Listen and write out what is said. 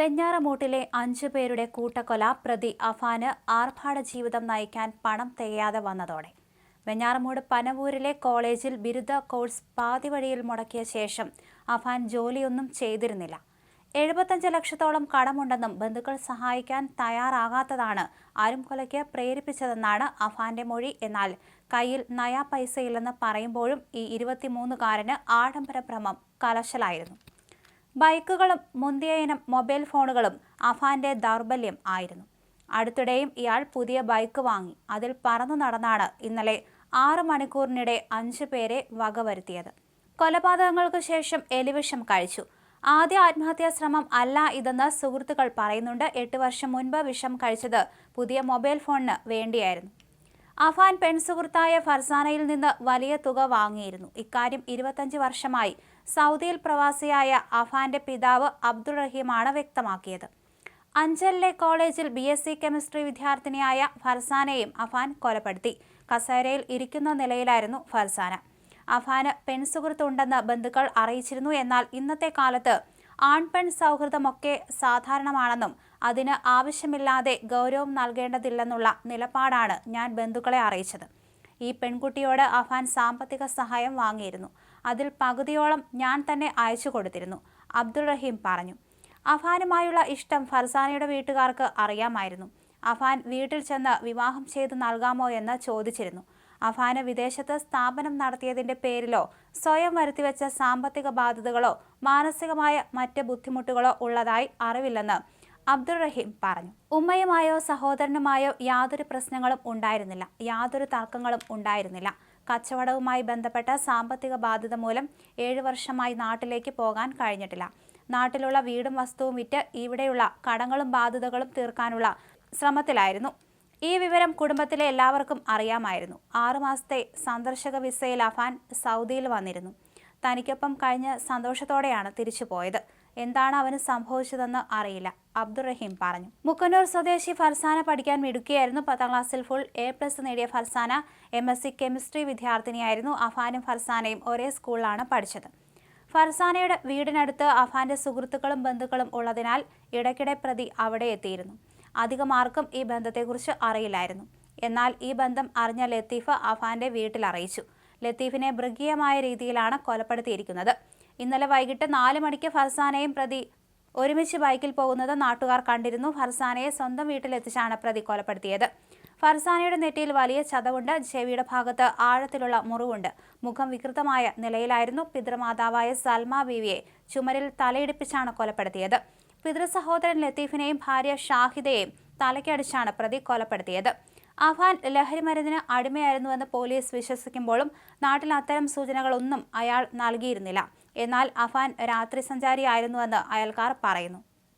വെഞ്ഞാറമൂട്ടിലെ അഞ്ചു പേരുടെ കൂട്ടക്കൊല പ്രതി അഫാന് ആർഭാട ജീവിതം നയിക്കാൻ പണം തികയാതെ വന്നതോടെ. വെഞ്ഞാറമൂട് പനവൂരിലെ കോളേജിൽ ബിരുദ കോഴ്സ് പാതി വഴിയിൽ മുടക്കിയ ശേഷം അഫാൻ ജോലിയൊന്നും ചെയ്തിരുന്നില്ല. എഴുപത്തഞ്ച് ലക്ഷത്തോളം കടമുണ്ടെന്നും ബന്ധുക്കൾ സഹായിക്കാൻ തയ്യാറാകാത്തതാണ് ആരുംകൊലയ്ക്ക് പ്രേരിപ്പിച്ചതെന്നാണ് അഫാന്റെ മൊഴി. എന്നാൽ കയ്യിൽ നയാ പൈസയില്ലെന്ന് പറയുമ്പോഴും ഈ ഇരുപത്തിമൂന്നുകാരന് ആഡംബര ഭ്രമം കലശലായിരുന്നു. ബൈക്കുകളും മുന്തിയ ഇനം മൊബൈൽ ഫോണുകളും അഫാന്റെ ദൗർബല്യം ആയിരുന്നു. അടുത്തിടെയും ഇയാൾ പുതിയ ബൈക്ക് വാങ്ങി. അതിൽ പറന്നു നടന്നാണ് ഇന്നലെ ആറ് മണിക്കൂറിനിടെ അഞ്ചു പേരെ വകവരുത്തിയത് കൊലപാതകങ്ങൾക്ക് ശേഷം എലിവിഷം കഴിച്ചു. ആദ്യ ആത്മഹത്യാ ശ്രമം അല്ല ഇതെന്ന് സുഹൃത്തുക്കൾ പറയുന്നുണ്ട്. എട്ട് വർഷം മുൻപ് വിഷം കഴിച്ചത് പുതിയ മൊബൈൽ ഫോണിന് വേണ്ടിയായിരുന്നു. അഫാൻ പെൺസുഹൃത്തായ ഫർസാനയിൽ നിന്ന് വലിയ തുക വാങ്ങിയിരുന്നു. ഇക്കാര്യം ഇരുപത്തഞ്ച് വർഷമായി സൗദിയിൽ പ്രവാസിയായ അഫാന്റെ പിതാവ് അബ്ദുൾ റഹീമാണ് വ്യക്തമാക്കിയത്. അഞ്ചലിലെ കോളേജിൽ ബി എസ് സി കെമിസ്ട്രി വിദ്യാർത്ഥിനിയായ ഫർസാനയും അഫാൻ കൊലപ്പെടുത്തി. കസേരയിൽ ഇരിക്കുന്ന നിലയിലായിരുന്നു ഫർസാന. അഫാന് പെൺസുഹൃത്തുണ്ടെന്ന് ബന്ധുക്കൾ അറിയിച്ചിരുന്നു. എന്നാൽ ഇന്നത്തെ കാലത്ത് ആൺപെൺ സൗഹൃദമൊക്കെ സാധാരണമാണെന്നും അതിന് ആവശ്യമില്ലാതെ ഗൗരവം നൽകേണ്ടതില്ലെന്നുള്ള നിലപാടാണ് ഞാൻ ബന്ധുക്കളെ അറിയിച്ചത്. ഈ പെൺകുട്ടിയോട് അഫാൻ സാമ്പത്തിക സഹായം വാങ്ങിയിരുന്നു. അതിൽ പകുതിയോളം ഞാൻ തന്നെ അയച്ചു കൊടുത്തിരുന്നു അബ്ദുൾ റഹീം പറഞ്ഞു. അഫാനുമായുള്ള ഇഷ്ടം ഫർസാനയുടെ വീട്ടുകാർക്ക് അറിയാമായിരുന്നു. അഫാൻ വീട്ടിൽ ചെന്ന് വിവാഹം ചെയ്തു നൽകാമോ എന്ന് ചോദിച്ചിരുന്നു. അഫാന് വിദേശത്ത് സ്ഥാപനം നടത്തിയതിന്റെ പേരിലോ സ്വയം വരുത്തിവെച്ച സാമ്പത്തിക ബാധ്യതകളോ മാനസികമായ മറ്റ് ബുദ്ധിമുട്ടുകളോ ഉള്ളതായി അറിവില്ലെന്ന് അബ്ദുറഹീം പറഞ്ഞു. ഉമ്മയുമായോ സഹോദരനുമായോ യാതൊരു പ്രശ്നങ്ങളും ഉണ്ടായിരുന്നില്ല. യാതൊരു തർക്കങ്ങളും ഉണ്ടായിരുന്നില്ല. കച്ചവടവുമായി ബന്ധപ്പെട്ട സാമ്പത്തിക ബാധ്യത മൂലം ഏഴു വർഷമായി നാട്ടിലേക്ക് പോകാൻ കഴിഞ്ഞിട്ടില്ല. നാട്ടിലുള്ള വീടും വസ്തുവും വിറ്റ് ഇവിടെയുള്ള കടങ്ങളും ബാധ്യതകളും തീർക്കാനുള്ള ശ്രമത്തിലായിരുന്നു. ഈ വിവരം കുടുംബത്തിലെ എല്ലാവർക്കും അറിയാമായിരുന്നു. ആറുമാസത്തെ സന്ദർശക വിസയിൽ അഫാൻ സൗദിയിൽ വന്നിരുന്നു. തനിക്കൊപ്പം കഴിഞ്ഞ് സന്തോഷത്തോടെയാണ് തിരിച്ചു പോയത്. എന്താണ് അവന് സംഭവിച്ചതെന്ന് അറിയില്ല അബ്ദുറഹീം പറഞ്ഞു. മുക്കന്നൂർ സ്വദേശി ഫർസാന പഠിക്കാൻ മിടുക്കിയായിരുന്നു പത്താം ക്ലാസ്സിൽ ഫുൾ എ പ്ലസ് നേടിയ Farsana. M S C chemistry വിദ്യാർത്ഥിനിയായിരുന്നു അഫാനും ഫർസാനയും ഒരേ സ്കൂളിലാണ് പഠിച്ചത്. ഫർസാനയുടെ വീടിനടുത്ത് അഫാന്റെ സുഹൃത്തുക്കളും ബന്ധുക്കളും ഉള്ളതിനാൽ ഇടയ്ക്കിടെ പ്രതി അവിടെ എത്തിയിരുന്നു. അധികം ആർക്കും ഈ ബന്ധത്തെക്കുറിച്ച് അറിയില്ലായിരുന്നു. എന്നാൽ ഈ ബന്ധം അറിഞ്ഞ ലത്തീഫ് അഫാന്റെ വീട്ടിൽ അറിയിച്ചു. ലത്തീഫിനെ മൃഗീയമായ രീതിയിലാണ് കൊലപ്പെടുത്തിയിരിക്കുന്നത്. ഇന്നലെ വൈകിട്ട് നാല് മണിക്ക് ഫർസാനയും പ്രതി ഒരുമിച്ച് ബൈക്കിൽ പോകുന്നത് നാട്ടുകാർ കണ്ടിരുന്നു. ഫർസാനയെ സ്വന്തം വീട്ടിലെത്തിച്ചാണ് പ്രതി കൊലപ്പെടുത്തിയത്. ഫർസാനയുടെ നെറ്റിയിൽ വലിയ ചതവുണ്ട്. ചെവിയുടെ ഭാഗത്ത് ആഴത്തിലുള്ള മുറിവുണ്ട്. മുഖം വികൃതമായ നിലയിലായിരുന്നു പിതൃമാതാവായ സൽമ ബീവിയെ ചുമരിൽ തലയിടിപ്പിച്ചാണ് കൊലപ്പെടുത്തിയത്. പിതൃസഹോദരൻ ലത്തീഫിനെയും ഭാര്യ ഷാഹിദയെയും തലയ്ക്കടിച്ചാണ് പ്രതി കൊലപ്പെടുത്തിയത്. അഫാൻ ലഹരിമരുന്നിന് അടിമയായിരുന്നുവെന്ന് പോലീസ് വിശ്വസിക്കുമ്പോഴും നാട്ടിൽ അത്തരം സൂചനകളൊന്നും അയാൾ നൽകിയിരുന്നില്ല. എന്നാൽ അഫാൻ രാത്രി സഞ്ചാരിയായിരുന്നുവെന്ന് അയൽക്കാർ പറയുന്നു.